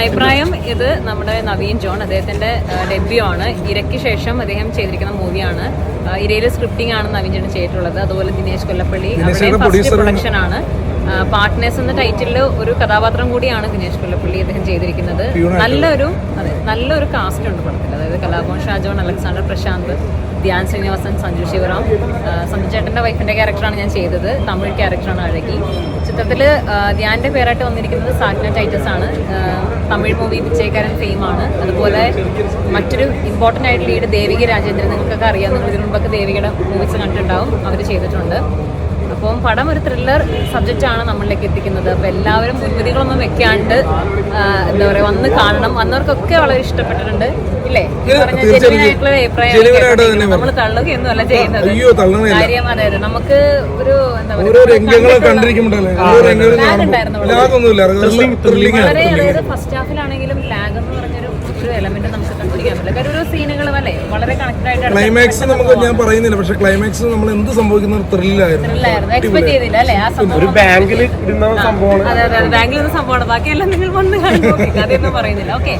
അഭിപ്രായം ഇത് നമ്മുടെ നവീൻ ജോൺ അദ്ദേഹത്തിന്റെ ഡെബ്യൂ ആണ്. ഇരയ്ക്ക് ശേഷം അദ്ദേഹം ചെയ്തിരിക്കുന്ന മൂവിയാണ്. ഇരയിലെ സ്ക്രിപ്റ്റിംഗ് ആണ് നവീൻ ജോൺ ചെയ്തിട്ടുള്ളത്. അതുപോലെ ദിനേശ് കൊല്ലപ്പള്ളി ഫസ്റ്റ് പ്രൊഡക്ഷൻ ആണ്. പാർട്ട്നേഴ്സ് എന്ന ടൈറ്റിലിൽ ഒരു കഥാപാത്രം കൂടിയാണ് ദിനേശ് കൊല്ലപ്പള്ളി അദ്ദേഹം ചെയ്തിരിക്കുന്നത്. നല്ലൊരു അതെ നല്ലൊരു കാസ്റ്റ് ഉണ്ട് പടത്തിൽ അതായത് കലാഭവൻ ഷാജോൺ അലക്സാണ്ടർ പ്രശാന്ത് ധ്യാൻ ശ്രീനിവാസൻ സഞ്ജു ശിവറാം സഞ്ജു ചേട്ടന്റെ വൈഫിന്റെ ക്യാരക്ടറാണ് ഞാൻ ചെയ്തത്. തമിഴ് ക്യാരക്ടറാണ് അഴകി. ചിത്രത്തിൽ ധ്യാന്റെ പേരായിട്ട് വന്നിരിക്കുന്നത് സാഗ്ന ടൈറ്റസ് ആണ്. തമിഴ് മൂവി പിച്ചേക്കാരൻ ഫെയിമാണ് അതുപോലെ മറ്റൊരു ഇമ്പോർട്ടന്റ് ആയിട്ട് ലീഡ് ദേവിക രാജേന്ദ്രൻ നിങ്ങൾക്കൊക്കെ അറിയാം. നിങ്ങൾ ഇതിനു മുമ്പൊക്കെ ദേവികയുടെ മൂവീസ് കണ്ടിട്ടുണ്ടാവും. അവർ ചെയ്തിട്ടുണ്ട്. അപ്പം പടം ഒരു ത്രില്ലർ സബ്ജക്റ്റ് ആണ് നമ്മളിലേക്ക് എത്തിക്കുന്നത്. അപ്പം എല്ലാവരും മുൻവിധികളൊന്നും വെക്കാണ്ട് എന്താ പറയുക വന്ന് കാണണം. വന്നവർക്കൊക്കെ വളരെ ഇഷ്ടപ്പെട്ടിട്ടുണ്ട്. ഇല്ലേ? ആയിട്ട് അഭിപ്രായം നമ്മൾ തള്ളുകയൊന്നും അല്ല ചെയ്യുന്നത്. കാര്യം അതെ അതെ നമുക്ക് ഒരു എന്താ പറയുക വളരെ അതായത് ഫസ്റ്റ് ഹാഫിലാണെങ്കിലും ഒരു എലമെന്റ് നമുക്ക് കണ്ടുപിടിക്കാൻ പറ്റില്ല. കാര്യം ഓരോ സീനുകളും അല്ലേ? വളരെ കണക്റ്റഡ് ആയിട്ട് ക്ലൈമാക്സ് നമുക്ക് ഞാൻ പറയുന്നില്ല. പക്ഷെ ക്ലൈമാക്സ് നമ്മൾ എന്ത് സംഭവിക്കുന്ന ത്രില്ലായിരുന്നു എക്സ്പെക്ട് ചെയ്തില്ല അല്ലേ? ആ സംഭവം ഒരു ബാങ്കിൽ ഇരുന്ന സംഭവമാണ്. അതെ അതെ ബാങ്കിൽ സംഭവമാണ്. ബാക്കിയെല്ലാം നിങ്ങൾ വന്ന് കണ്ടു. കഥയൊന്നും പറയുന്നില്ല. ഓക്കെ.